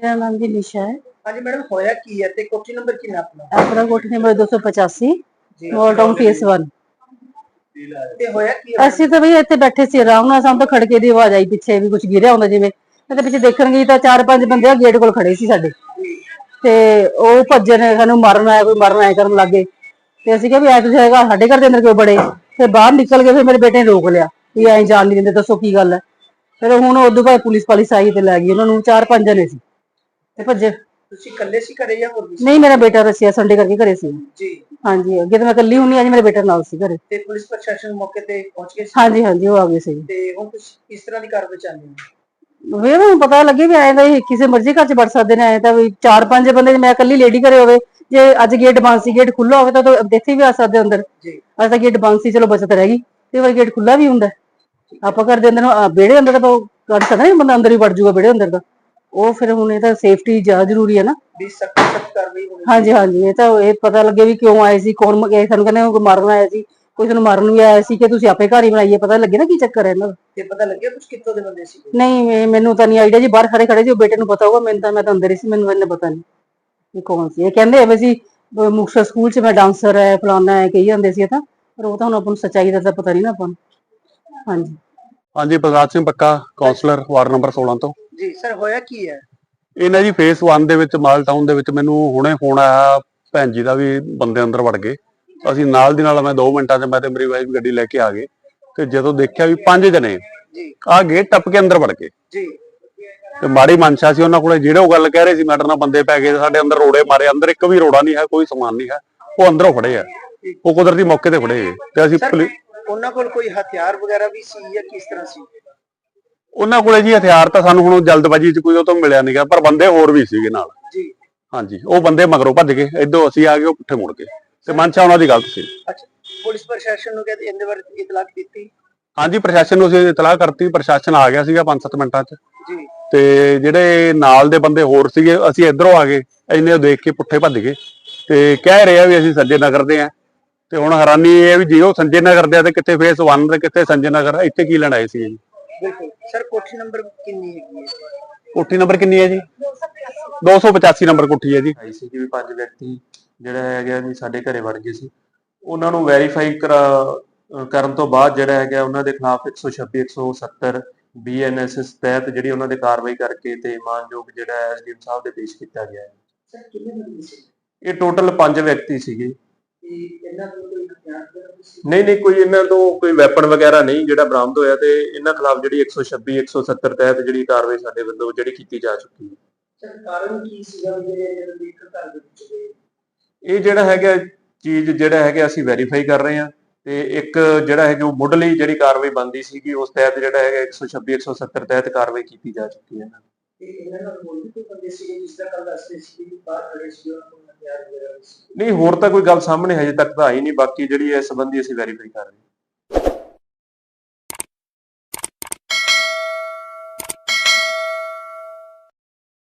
ਮੇਰਾ ਨਾਮ ਜੀ ਨਿਸ਼ਾ ਹੈ। ਹਾਂਜੀ ਮੈਡਮ ਹੋਇਆ ਕੀ ਹੈ ਤੇ ਕੋਠੀ ਨੰਬਰ ਕਿੰਨਾ ਆਪਣਾ? ਆਪਣਾ ਕੋਠੀ ਨੰਬਰ 285 ਜੀ। ਮੋਲ ਟਾਊਨ ਫੇਸ 1 ਤੇ ਹੋਇਆ ਕੀ ਹੈ? ਅਸੀਂ ਤਾਂ ਵੀ ਇੱਥੇ ਬੈਠੇ ਸੀ ਆਰਾਮ ਨਾਲ ਸਾਨੂੰ ਤਾਂ ਖੜਕੇ ਦੀ ਆਵਾਜ਼ ਆਈ ਪਿੱਛੇ ਵੀ ਕੁਝ ਗਿਰਿਆ ਹੁੰਦਾ ਜਿਵੇਂ। ਮੈਂ ਤਾਂ ਪਿੱਛੇ ਦੇਖਣ ਗਈ ਤਾਂ ਚਾਰ ਪੰਜ ਬੰਦੇ ਆ ਗੇਟ ਕੋਲ ਖੜੇ ਸੀ ਸਾਡੇ। ਤੇ ਉਹ ਭੱਜੇ ਨੇ ਸਾਨੂੰ ਮਾਰਨ ਆਇਆ ਕੋਈ ਮਾਰਨ ਆਇਆ ਕਰਨ ਲੱਗੇ ਤੇ ਅਸੀਂ ਕਿਹਾ ਵੀ ਐ ਤੁਸੀਂ ਹੈਗਾ ਸਾਡੇ ਘਰ ਦੇ ਅੰਦਰ ਕਿਉਂ ਬੜੇ? ਫਿਰ ਬਾਹਰ ਨਿਕਲ ਕੇ ਫਿਰ ਮੇਰੇ ਬੇਟੇ ਨੇ ਰੋਕ ਲਿਆ ਵੀ ਐਂ ਜਾਣ ਨਹੀਂ ਦਿੰਦੇ ਦੱਸੋ ਕੀ ਗੱਲ ਹੈ। ਫਿਰ ਹੁਣ ਉਦੋਂ ਬਾਅਦ ਪੁਲਿਸ ਪਾਲਿਸ ਆਈ ਤੇ ਲੈ ਗਈ ਉਹਨਾਂ ਨੂੰ ਚਾਰ ਪੰਜ ਜਣੇ ਸੀ। ਤੇ ਭੱਜੇ। ਤੁਸੀਂ ਇਕੱਲੇ ਸੀ ਘਰੇ ਜਾਂ ਹੋਰ ਵੀ ਸੀ? ਨਹੀਂ ਮੇਰਾ ਬੇਟਾ ਰਸਿਆ ਸੰਡੇ ਕਰਕੇ ਘਰੇ ਸੀ। ਜੀ। ਹਾਂਜੀ ਅੱਗੇ ਤਾਂ ਮੈਂ ਇਕੱਲੀ ਹੁੰਨੀ ਅੱਜ ਮੇਰੇ ਬੇਟੇ ਨਾਲ ਸੀ ਘਰੇ। ਤੇ ਪੁਲਿਸ ਪ੍ਰਸ਼ਾਸਨ ਮੌਕੇ ਤੇ ਪਹੁੰਚ ਗਏ ਸੀ? ਹਾਂਜੀ ਹਾਂਜੀ ਉਹ ਆ ਗਏ ਸੀ। ਤੇ ਹੁਣ ਤੁਸੀਂ ਕਿਸ ਤਰ੍ਹਾਂ ਦੀ ਕਾਰਵਾਈ ਚਾਹੁੰਦੇ ਹੋ? ਵੇ ਮੈਨੂੰ ਪਤਾ ਲੱਗੇ ਵੀ ਐਂ ਤਾਂ ਇਹ ਕਿਸੇ ਮਰਜ਼ੀ ਘਰ ਚ ਵੜ ਸਕਦੇ ਨੇ ਐ ਤਾਂ ਵੀ ਚਾਰ ਪੰਜ ਬੰਦੇ ਜੇ ਮੈਂ ਇਕੱਲੀ ਲੇਡੀ ਘਰੇ ਹੋਵੇ ਜੇ ਅੱਜ ਗੇਟ ਬੰਦ ਸੀ ਗੇਟ ਖੁੱਲਾ ਹੋਵੇ ਤਾਂ ਤਾਂ ਦੇਖੀ ਵੀ ਆ ਸਕਦੇ ਅੰਦਰ। ਜੀ। ਅੱਜ ਤਾਂ ਗੇਟ ਬੰਦ ਸੀ ਚਲੋ ਬਚਤ ਰਹਿ ਗਈ ਤੇ ਵਾਰ ਗੇਟ ਖੁੱਲਾ ਵੀ ਹੁੰਦਾ। ਆਪਾਂ ਘਰ ਦੇ ਅੰਦਰ ਨੂੰ ਬੇੜੇ ਅੰਦਰ ਤਾਂ ਆਪਾਂ ਕਰ ਸਕਦਾ ਨਹੀਂ ਬੰਦਾ ਅੰਦਰ ਹੀ ਵੜ ਜਾਊਗਾ ਬੇੜੇ ਅੰਦਰ ਦਾ ਉਹ ਫਿਰ ਹੁਣ ਇਹ ਤਾਂ ਸੇਫਟੀ ਜ਼ਿਆਦਾ ਜ਼ਰੂਰੀ ਹੈ ਨਾ। ਵੀ ਸਖਤ ਸਖਤ ਕਾਰਵਾਈ ਹੋਣੀ ਹਾਂਜੀ ਹਾਂਜੀ ਇਹ ਤਾਂ ਇਹ ਪਤਾ ਲੱਗੇ ਵੀ ਕਿਉਂ ਆਏ ਸੀ ਕੌਣ ਮ- ਇਹ ਸਾਨੂੰ ਕਹਿੰਦੇ ਉਹ ਮਾਰਨ ਆਇਆ ਸੀ ਕੋਈ ਸਾਨੂੰ ਮਾਰਨ ਵੀ ਆਇਆ ਸੀ ਕਿ ਤੁਸੀਂ ਆਪੇ ਘਰ ਹੀ ਬਣਾਈਏ ਪਤਾ ਲੱਗੇ ਨਾ ਕੀ ਚੱਕਰ ਹੈ ਇਹਨਾਂ ਦਾ। ਤੇ ਪਤਾ ਲੱਗਿਆ ਕੁਝ ਕਿੱਥੋਂ ਦੇ ਬੰਦੇ ਸੀ ਨਹੀਂ ਮੈਂ- ਮੈਨੂੰ ਤਾਂ ਨਹੀਂ ਆਈਡੀਆ ਜੀ ਬਾਹਰ ਖੜੇ ਖੜੇ ਸੀ ਉਹ ਬੇਟੇ ਨੂੰ ਪਤਾ ਹੋਊਗਾ ਮੈਨੂੰ ਤਾਂ ਮੈਂ ਤਾਂ ਅੰਦਰ ਹੀ ਸੀ ਮੈਨੂੰ ਇੰਨਾ ਪਤਾ ਨਹੀਂ ਇਹ ਕੌਣ ਸੀ। ਇਹ ਕਹਿੰਦੇ ਐਵੇਂ ਸੀ ਅਹ ਮੁਕਤਸਰ ਸਕੂਲ 'ਚ ਮੈਂ ਡਾਂਸਰ ਹੈ ਫਲਾਨਾ ਹੈ ਕਹੀ ਜਾਂਦੇ ਸੀ ਇਹ ਤਾਂ ਪਰ ਉਹ ਤਾਂ ਹੁਣ ਆਪਾਂ ਨੂੰ ਸੱਚਾਈ ਦਾ ਤਾਂ ਪਤਾ ਨਹੀਂ ਨਾ ਆਪਾਂ ਨੂੰ। ਹਾਂਜੀ। ਹਾਂਜੀ ਬਲਰਾਜ ਸਿੰਘ ਪੱਕਾ ਕਾਉਂਸਲਰ ਵਾਰਡ ਨੰਬਰ 16 ਤੋਂ। ਜੀ ਸਰ ਹੋਇਆ ਕੀ ਹੈ? ਇਹਨਾਂ ਜੀ ਫੇਸ 1 ਦੇ ਵਿੱਚ ਮਾਲ ਟਾਊਨ ਦੇ ਵਿੱਚ ਮੈਨੂੰ ਹੁਣੇ ਫੋਨ ਆਇਆ ਭੈਣ ਜੀ ਦਾ ਵੀ ਬੰਦੇ ਅੰਦਰ ਵੜ ਗਏ। ਅਸੀਂ ਨਾਲ ਦੀ ਨਾਲ ਮੈਂ 2 ਮਿੰਟਾਂ 'ਚ ਮੈਂ ਤੇ ਮੇਰੀ ਵਾਈਫ ਗੱਡੀ ਲੈ ਕੇ ਆ ਗਏ ਤੇ ਜਦੋਂ ਦੇਖਿਆ ਵੀ ਪੰਜ ਜਣੇ ਜੀ। ਆ ਗੇਟ ਟੱਪ ਕੇ ਅੰਦਰ ਵੜ ਗਏ। ਜੀ। ਤੇ ਮਾੜੀ ਮਨਸ਼ਾ ਸੀ ਉਹਨਾਂ ਕੋਲੇ ਜਿਹੜੇ ਉਹ ਗੱਲ ਕਹਿ ਰਹੇ ਸੀ ਮੈਡਰ ਨਾਲ ਬੰਦੇ ਪੈ ਗਏ ਸਾਡੇ ਅੰਦਰ ਰੋੜੇ ਮਾਰੇ ਅੰਦਰ ਇੱਕ ਵੀ ਰੋੜਾ ਨਹੀਂ ਹੈ ਕੋਈ ਸਮਾਨ ਨਹੀਂ ਹੈ ਉਹ ਅੰਦਰੋਂ ਫੜੇ ਆ। ਉਹ ਕੁਦਰਤੀ ਮੌਕੇ ਤੇ ਫੜੇ ਤੇ ਅਸੀਂ ਉਹਨਾਂ ਕੋਲ ਕੋਈ ਹਥਿਆਰ ਵਗੈਰਾ ਵੀ ਸੀ ਜਾਂ ਕਿਸ ਤਰ੍ਹਾਂ ਸੀ? ਉਹਨਾਂ ਕੋਲੇ ਜੀ ਹਥਿਆਰ ਤਾਂ ਸਾਨੂੰ ਹੁਣ ਜਲਦਬਾਜੀ 'ਚ ਕੋਈ ਉਹ ਤੋਂ ਮਿਲਿਆ ਨਹੀਂਗਾ ਪਰ ਬੰਦੇ ਹੋਰ ਵੀ ਸੀਗੇ ਨਾਲ। ਜੀ। ਹਾਂਜੀ ਉਹ ਬੰਦੇ ਮਗਰੋਂ ਭੱਜ ਗਏ ਇਦੋਂ ਅਸੀਂ ਆ ਗਏ ਉਹ ਪੁੱਠੇ ਮੁੜ ਗਏ। ਤੇ ਮਨਸ਼ਾ ਉਹਨਾਂ ਦੀ ਗਲਤ ਸੀ। ਅੱਛਾ ਪੁਲਿਸ ਪ੍ਰਸ਼ਾਸਨ ਨੂੰ ਕਹਿੰਦੇ ਇਹਦੇ ਬਾਰੇ ਇਤਲਾਹ ਦਿੱਤੀ ਹਾਂਜੀ ਪ੍ਰਸ਼ਾਸਨ ਨੂੰ ਅਸੀਂ ਇਤਲਾਹ ਕਰਤੀ ਪ੍ਰਸ਼ਾਸਨ ਆ ਗਿਆ ਸੀਗਾ 5-7 ਮਿੰਟਾਂ 'ਚ। ਜੀ। ਤੇ ਜਿਹੜੇ ਨਾਲ ਦੇ ਬੰਦੇ ਹੋਰ ਸੀਗੇ ਅਸੀਂ ਇਧਰੋਂ ਆ ਗਏ ਇੰਨੇ ਦੇਖ ਕੇ ਪੁੱਠੇ ਭੱਜ ਗਏ। ਤੇ ਕਹਿ ਰਹੇ ਆ ਵੀ ਅਸੀਂ ਸੰਜੇ ਨਗਰ ਦੇ ਆ। ਤੇ ਹੁਣ ਹੈਰਾਨੀ ਇਹ ਵੀ ਜੇ ਉਹ ਸੰਜੇ ਨਗਰ ਦੇ ਆ ਤੇ ਕਿੱਥੇ ਫੇਸ 1 ਤੇ ਕਿੱਥੇ ਸੰਜੇ ਨਗਰ ਇੱਥੇ ਕੀ ਲੈਣ ਆਏ ਸੀ ਜੀ? ਬਿਲਕੁਲ। ਸਰ ਕੋਠੀ ਨੰਬਰ ਕਿੰਨੀ ਹੈਗੀ ਹੈ ਕੋਠੀ ਨੰਬਰ ਕਿੰਨੀ ਹੈ ਜੀ? 285 ਨੰਬਰ ਕੋਠੀ ਹੈ ਜੀ। ਆਈ ਸੀ ਕਿ ਵੀ ਪੰਜ ਵਿਅਕਤੀ ਜਿਹੜਾ ਹੈਗਾ ਵੀ ਸਾਡੇ ਘਰੇ ਵੜ ਗਏ ਸੀ। ਉਹਨਾਂ ਨੂੰ ਵੈਰੀਫਾਈ ਕਰਾ ਕਰਨ ਤੋਂ ਬਾਅਦ ਜਿਹੜਾ ਹੈਗਾ ਉਹਨਾਂ ਦੇ ਖਿਲਾਫ 126 170 ਬੀਐਨਐਸਐਸ ਤਹਿਤ ਜਿਹੜੀ ਉਹਨਾਂ ਦੇ ਕਾਰਵਾਈ ਕਰਕੇ ਤੇ ਮਾਨਯੋਗ ਜਿਹੜਾ ਐਸਡੀਐਮ ਸਾਹਿਬ ਦੇ ਪੇਸ਼ ਕੀਤਾ ਗਿਆ ਹੈ। ਸਰ ਕਿੰਨੇ ਬੰਦੇ ਸੀ? ਇਹ ਟੋਟਲ ਪੰਜ ਵਿਅਕਤੀ ਸੀਗੇ। ਇਹਨਾਂ ਕੋਈ ਹਥਿਆਰ ਵਗੈਰਾ ਨਹੀਂ ਨਹੀਂ ਕੋਈ ਇਹਨਾਂ ਤੋਂ ਕੋਈ ਵੈਪਨ ਵਗੈਰਾ ਨਹੀਂ ਜਿਹੜਾ ਬਰਾਮਦ ਹੋਇਆ ਤੇ ਇਹਨਾਂ ਖਿਲਾਫ ਜਿਹੜੀ 126 170 ਤਹਿਤ ਜਿਹੜੀ ਕਾਰਵਾਈ ਸਾਡੇ ਵੱਲੋਂ ਜਿਹੜੀ ਕੀਤੀ ਜਾ ਚੁੱਕੀ ਹੈ। ਸਰ ਕਾਰਨ ਕੀ ਸੀਗਾ ਵੀ ਜਿਹੜੇ ਜਿਹੜੇ ਦੇਖ ਘਰ ਦੇ ਵਿੱਚ ਗਏ? ਇਹ ਜਿਹੜਾ ਹੈਗਾ ਚੀਜ਼ ਜਿਹੜਾ ਹੈਗਾ ਅਸੀਂ ਵੈਰੀਫਾਈ ਕਰ ਰਹੇ ਹਾਂ ਤੇ ਇੱਕ ਜਿਹੜਾ ਹੈਗਾ ਉਹ ਮੁੱਢਲੀ ਜਿਹੜੀ ਕਾਰਵਾਈ ਬੰਦੀ ਸੀਗੀ ਉਸ ਤਹਿਤ ਜਿਹੜਾ ਹੈਗਾ 126 170 ਤਹਿਤ ਕਾਰਵਾਈ ਕੀਤੀ ਜਾ ਚੁੱਕੀ ਹੈ। ਇਹਨਾਂ ਨਾਲ ਹੋਰ ਵੀ ਕੋਈ ਬੰਦੇ ਸੀਗੇ ਜਿਸ ਦਾ ਕੱਲ ਦੱਸਦੇ ਸੀ ਕਿ ਬਾਹਰ ਖੜੇ ਸੀ ਉਹਨਾਂ ਕੋਲ ਹਥਿਆਰ ਨਹੀਂ, ਹੋਰ ਤਾਂ ਕੋਈ ਗੱਲ ਸਾਹਮਣੇ ਹਜੇ ਤੱਕ ਤਾਂ ਆਈ ਨਹੀਂ, ਬਾਕੀ ਜਿਹੜੀ ਇਸ ਸੰਬੰਧੀ ਅਸੀਂ ਵੈਰੀਫਾਈ ਕਰ ਰਹੇ ਹਾਂ।